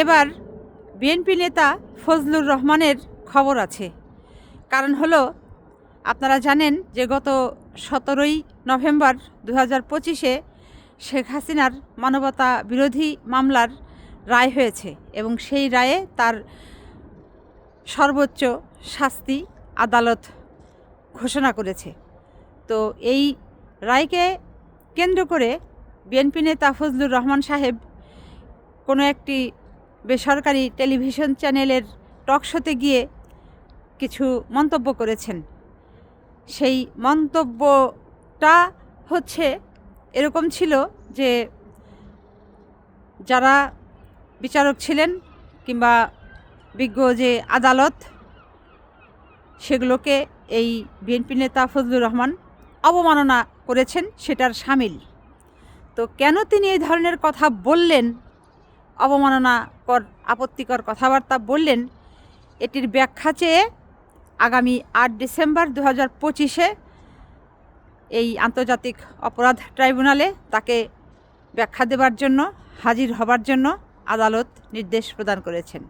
এবার বিএনপি নেতা ফজলুর রহমানের খবর আছে। কারণ হলো, আপনারা জানেন যে গত সতেরোই নভেম্বর দু হাজার পঁচিশে শেখ হাসিনার মানবতা বিরোধী মামলার রায় হয়েছে এবং সেই রায়ে তার সর্বোচ্চ শাস্তি আদালত ঘোষণা করেছে। তো এই রায়কে কেন্দ্র করে বিএনপি নেতা ফজলুর রহমান সাহেব কোনো একটি বেসরকারি টেলিভিশন চ্যানেলের টক শোতে গিয়ে কিছু মন্তব্য করেছেন। সেই মন্তব্যটা হচ্ছে এরকম ছিল যে যারা বিচারক ছিলেন কিংবা বিজ্ঞ যে আদালত, সেগুলোকে এই বিএনপি নেতা ফজলুর রহমান অবমাননা করেছেন, সেটার সামিল। তো কেন তিনি এই ধরনের কথা বললেন? অবমাননাকর, আপত্তিকর কথাবার্তা বললেন। এটির ব্যাখ্যা চেয়ে আগামী আট ডিসেম্বর দু হাজার পঁচিশে এই আন্তর্জাতিক অপরাধ ট্রাইব্যুনালে তাকে ব্যাখ্যা দেবার জন্য, হাজির হবার জন্য আদালত নির্দেশ প্রদান করেছেন।